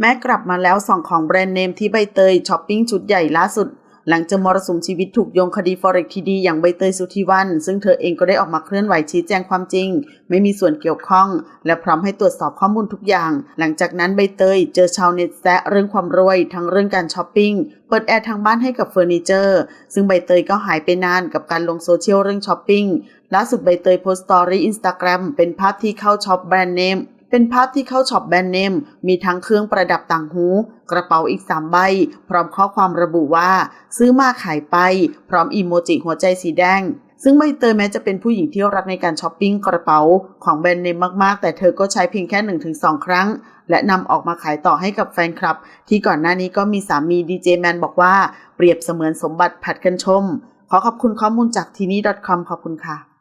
แม้กลับมาแล้วส่องของแบรนด์เนมที่ใบเตยช้อปปิ้งชุดใหญ่ล่าสุด หลังเจอมรสุมชีวิตถูกโยงคดี Forex ทีดีอย่างใบเตยสุธีวัน ซึ่งเธอเองก็ได้ออกมาเคลื่อนไหวชี้แจงความจริง ไม่มีส่วนเกี่ยวข้อง และพร้อมให้ตรวจสอบข้อมูลทุกอย่าง หลังจากนั้นใบเตยเจอชาวเน็ตแซะเรื่องความรวยทั้งเรื่องการช้อปปิ้งเปิดแอร์ทางบ้านให้กับเฟอร์นิเจอร์ ซึ่งใบเตยก็หายไปนานกับการลงโซเชียลเรื่องช้อปปิ้งล่าสุดใบเตยโพสต์สตอรี่อินสตาแกรมเป็นภาพที่เข้าช็อปแบรนด์เนม เป็นภาพที่เข้าช็อปแบรนด์เนม มีทั้งเครื่องประดับต่างหู กระเป๋าอีก 3 ใบ พร้อมข้อความระบุว่า ซื้อมาขายไป พร้อมอีโมจิหัวใจสีแดงซึ่งใบเตยแม้จะเป็นผู้หญิงที่รักในการช้อปปิ้งกระเป๋าของแบรนด์เนมมาก ๆ แต่เธอก็ใช้เพียงแค่ 1-2 ครั้ง และนำออกมาขายต่อให้กับแฟนคลับ ที่ก่อนหน้านี้ก็มีสามีดีเจแมนบอกว่า เปรียบเสมือนสมบัติผัดกันชม ขอขอบคุณข้อมูลจากทีนี่ .com ขอบคุณค่ะ